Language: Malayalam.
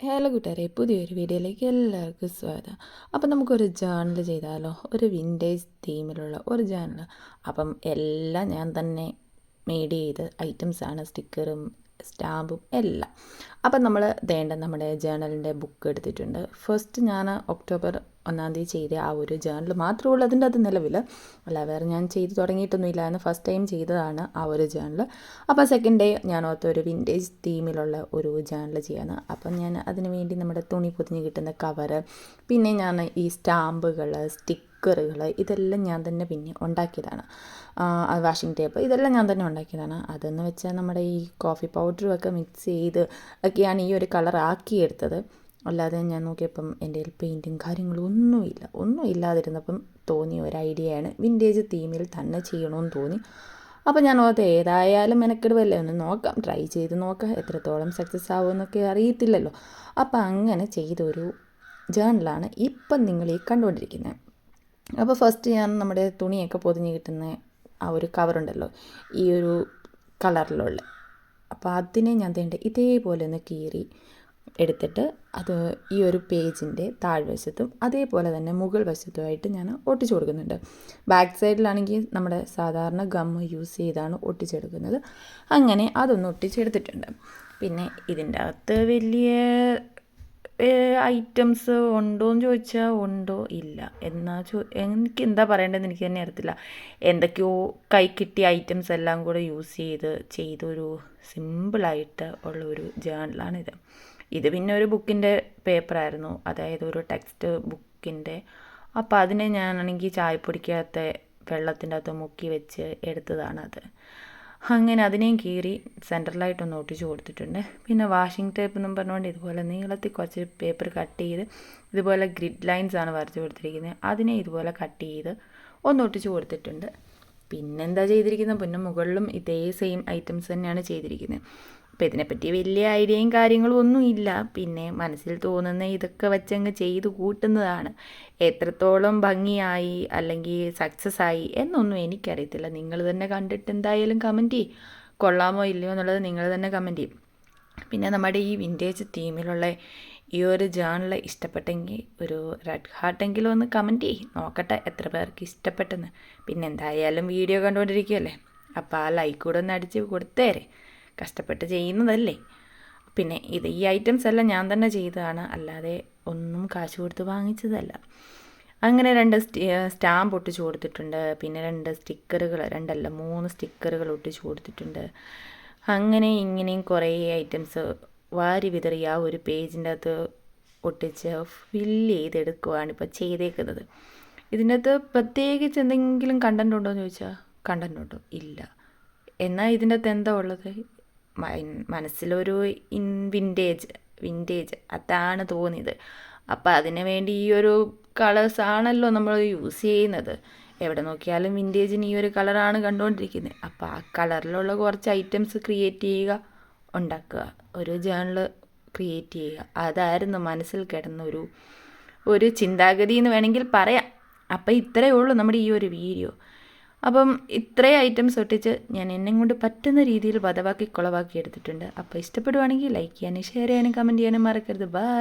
ഹലോ കൂട്ടുകാരെ പുതിയൊരു വീഡിയോയിലേക്ക് എല്ലാവർക്കും സ്വാഗതം. അപ്പം നമുക്കൊരു ജേണൽ ചെയ്താലോ? ഒരു വിന്റേജ് തീമിലുള്ള ഒരു ജേണൽ അപ്പം എല്ലാം ഞാൻ തന്നെ മെയ്ഡ് ചെയ്ത് ഐറ്റംസാണ് സ്റ്റിക്കറും സ്റ്റാമ്പും എല്ലാം. അപ്പം നമ്മൾ വേണ്ട നമ്മുടെ ജേണലിന്റെ ബുക്ക് എടുത്തിട്ടുണ്ട്. ഫസ്റ്റ് ഞാൻ ഒക്ടോബർ ഒന്നാം തീയതി ചെയ്ത ആ ഒരു ജേണൽ മാത്രമേ ഉള്ളൂ അതിന്റെ അത് നിലവിൽ അല്ല വേറെ ഞാൻ ചെയ്ത് തുടങ്ങിയിട്ടൊന്നുമില്ലായിരുന്നു ഫസ്റ്റ് ടൈം ചെയ്തതാണ് ആ ഒരു ജേണൽ. അപ്പോൾ സെക്കൻഡ് ഡേ ഞാൻ ഓർത്ത ഒരു വിന്റേജ് തീമിലുള്ള ഒരു ജേണൽ ചെയ്യാണ്. അപ്പം ഞാൻ അതിന് വേണ്ടി നമ്മുടെ തുണി പൊതിഞ്ഞ് കിട്ടുന്ന കവറ് പിന്നെ ഞാൻ ഈ സ്റ്റാമ്പുകൾ സ്റ്റിക്കറുകൾ ഇതെല്ലാം ഞാൻ തന്നെ പിന്നെ ഉണ്ടാക്കിയതാണ്. വാഷിംഗ് ടേപ്പ് ഇതെല്ലാം ഞാൻ തന്നെ ഉണ്ടാക്കിയതാണ്. അതെന്ന് വെച്ചാൽ നമ്മുടെ ഈ കോഫി പൗഡറും ഒക്കെ മിക്സ് ചെയ്ത് ഒക്കെയാണ് ഈ ഒരു കളർ ആക്കിയെടുത്തത്. അല്ലാതെ ഞാൻ നോക്കിയപ്പം എന്റെ കയ്യിൽ പെയിന്റും കാര്യങ്ങളും ഒന്നുമില്ല ഒന്നും ഇല്ലാതിരുന്നപ്പം തോന്നിയ ഒരു ഐഡിയയാണ് വിന്റേജ് തീമിൽ തന്നെ ചെയ്യണമെന്ന് തോന്നി. അപ്പോൾ ഞാൻ ഓർത്ത് ഏതായാലും മെനക്കെടുവല്ലേ ഒന്ന് നോക്കാം ട്രൈ ചെയ്ത് നോക്കാം എത്രത്തോളം സക്സസ് ആവുമെന്നൊക്കെ അറിയത്തില്ലല്ലോ. അപ്പോൾ അങ്ങനെ ചെയ്തൊരു ജേണലാണ് ഇപ്പം നിങ്ങൾ ഈ കണ്ടുകൊണ്ടിരിക്കുന്നത് അപ്പോൾ ഫസ്റ്റ് ഞാൻ നമ്മുടെ തുണിയൊക്കെ പൊതിഞ്ഞ് കിട്ടുന്ന ആ ഒരു കവറുണ്ടല്ലോ ഈ ഒരു കളറിലുള്ള അപ്പോൾ അതിനെ ഞാൻ തേണ്ട ഇതേപോലെ ഒന്ന് കീറി എടുത്തിട്ട് അത് ഈ ഒരു പേജിന്റെ താഴ്വശത്തും അതേപോലെ തന്നെ മുകൾ വശത്തുമായിട്ട് ഞാൻ ഒട്ടിച്ചു കൊടുക്കുന്നുണ്ട്. ബാക്ക് സൈഡിലാണെങ്കിൽ നമ്മുടെ സാധാരണ ഗം യൂസ് ചെയ്താണ് ഒട്ടിച്ചെടുക്കുന്നത് അങ്ങനെ അതൊന്ന് ഒട്ടിച്ചെടുത്തിട്ടുണ്ട് പിന്നെ ഇതിന്റെ അകത്ത് വലിയ ഐറ്റംസ് ഉണ്ടോ എന്ന് ചോദിച്ചാൽ ഉണ്ടോ? ഇല്ല. എന്നാ ചോ എനിക്ക് എന്താ പറയേണ്ടതെന്ന് എനിക്ക് തന്നെ അറിയത്തില്ല. എന്തൊക്കെയോ കൈ കിട്ടിയ ഐറ്റംസ് എല്ലാം കൂടെ യൂസ് ചെയ്ത് ചെയ്തൊരു സിമ്പിളായിട്ട് ഉള്ള ഒരു ജേണലാണിത് ഇത് പിന്നെ ഒരു ബുക്കിന്റെ പേപ്പറായിരുന്നു അതായത് ഒരു ടെക്സ്റ്റ് ബുക്കിന്റെ അപ്പോൾ അതിനെ ഞാനാണെങ്കിൽ ചായപ്പൊടിക്കകത്തെ വെള്ളത്തിന്റെ അകത്ത് മുക്കി വെച്ച് എടുത്തതാണത്. അങ്ങനെ അതിനെയും കീറി സെന്ററിലായിട്ടൊന്ന് ഒട്ടിച്ച് കൊടുത്തിട്ടുണ്ട്. പിന്നെ വാഷിംഗ് ടേപ്പ് എന്നും പറഞ്ഞുകൊണ്ട് ഇതുപോലെ നീളത്തിൽ കുറച്ച് പേപ്പർ കട്ട് ചെയ്ത് ഇതുപോലെ ഗ്രിഡ് ലൈൻസ് ആണ് വരച്ചു കൊടുത്തിരിക്കുന്നത്. അതിനെ ഇതുപോലെ കട്ട് ചെയ്ത് ഒന്ന് ഒട്ടിച്ച് കൊടുത്തിട്ടുണ്ട്. പിന്നെന്താ ചെയ്തിരിക്കുന്നത്? പിന്നെ മുകളിലും ഇതേ സെയിം ഐറ്റംസ് തന്നെയാണ് ചെയ്തിരിക്കുന്നത്. അപ്പോൾ ഇതിനെപ്പറ്റി വലിയ ഐഡിയയും കാര്യങ്ങളും ഒന്നും ഇല്ല. പിന്നെ മനസ്സിൽ തോന്നുന്ന ഇതൊക്കെ വെച്ചങ്ങ് ചെയ്ത് കൂട്ടുന്നതാണ്. എത്രത്തോളം ഭംഗിയായി അല്ലെങ്കിൽ സക്സസ് ആയി എന്നൊന്നും എനിക്കറിയത്തില്ല. നിങ്ങൾ തന്നെ കണ്ടിട്ട് എന്തായാലും കമന്റ് ചെയ്യും. കൊള്ളാമോ ഇല്ലയോ എന്നുള്ളത് നിങ്ങൾ തന്നെ കമന്റ് ചെയ്യും. പിന്നെ നമ്മുടെ ഈ വിന്റേജ് തീമിലുള്ള ഈ ഒരു ജേണൽ ഇഷ്ടപ്പെട്ടെങ്കിൽ ഒരു റെഡ് ഹാർട്ടെങ്കിലും ഒന്ന് കമന്റ് ചെയ്യും. നോക്കട്ടെ എത്ര പേർക്ക് ഇഷ്ടപ്പെട്ടെന്ന്. പിന്നെ എന്തായാലും വീഡിയോ കണ്ടുകൊണ്ടിരിക്കുകയല്ലേ അപ്പോൾ ആ ലൈക്ക് കൂടെ ഒന്ന് അടിച്ച് കൊടുത്തേരെ. കഷ്ടപ്പെട്ട് ചെയ്യുന്നതല്ലേ. പിന്നെ ഇത് ഈ ഐറ്റംസ് എല്ലാം ഞാൻ തന്നെ ചെയ്തതാണ്. അല്ലാതെ ഒന്നും കാശ് കൊടുത്ത് വാങ്ങിച്ചതല്ല. അങ്ങനെ രണ്ട് സ്റ്റാമ്പ് ഒട്ടിച്ചു കൊടുത്തിട്ടുണ്ട്. പിന്നെ രണ്ട് സ്റ്റിക്കറുകൾ രണ്ടല്ല മൂന്ന് സ്റ്റിക്കറുകൾ ഒട്ടിച്ചു കൊടുത്തിട്ടുണ്ട്. അങ്ങനെ ഇങ്ങനെയും കുറേ ഐറ്റംസ് വാരി വിതറി ആ ഒരു പേജിന്റെ അകത്ത് ഒട്ടിച്ച് ഫില്ല് ചെയ്തെടുക്കുകയാണ് ഇപ്പോൾ ചെയ്തേക്കുന്നത്. ഇതിന്റെ അകത്ത് പ്രത്യേകിച്ച് എന്തെങ്കിലും കണ്ടന്റ് ഉണ്ടോ എന്ന് ചോദിച്ചാൽ കണ്ടന്റ് ഉണ്ടോ? ഇല്ല. എന്നാൽ ഇതിന്റെ അകത്ത് എന്താ ഉള്ളത്? മനസ്സിലൊരു ഇൻ വിന്റേജ് വിന്റേജ് അതാണ് തോന്നിയത്. അപ്പോൾ അതിന് വേണ്ടി ഈ ഒരു കളേഴ്സ് ആണല്ലോ നമ്മൾ യൂസ് ചെയ്യുന്നത്. എവിടെ നോക്കിയാലും വിന്റേജിന് ഈ ഒരു കളറാണ് കണ്ടുകൊണ്ടിരിക്കുന്നത് അപ്പോൾ ആ കളറിലുള്ള കുറച്ച് ഐറ്റംസ് ക്രിയേറ്റ് ചെയ്യുക ഉണ്ടാക്കുക. ഒരു ജേണൽ ക്രിയേറ്റ് ചെയ്യുക. അതായിരുന്നു മനസ്സിൽ കിടന്ന ഒരു ഒരു ചിന്താഗതി എന്ന് വേണമെങ്കിൽ പറയാം. അപ്പോൾ ഇത്രയേ ഉള്ളൂ നമ്മുടെ ഈ ഒരു വീഡിയോ അപ്പം ഇത്രയും ഐറ്റംസ് ഒട്ടിച്ച് ഞാൻ എന്നെ കൊണ്ട് പറ്റുന്ന രീതിയിൽ വധവാക്കി കുളവാക്കി എടുത്തിട്ടുണ്ട്. അപ്പോൾ ഇഷ്ടപ്പെടുവാണെങ്കിൽ ലൈക്ക് ചെയ്യാനും ഷെയർ ചെയ്യാനും കമന്റ് ചെയ്യാനും മറക്കരുത്. ബൈ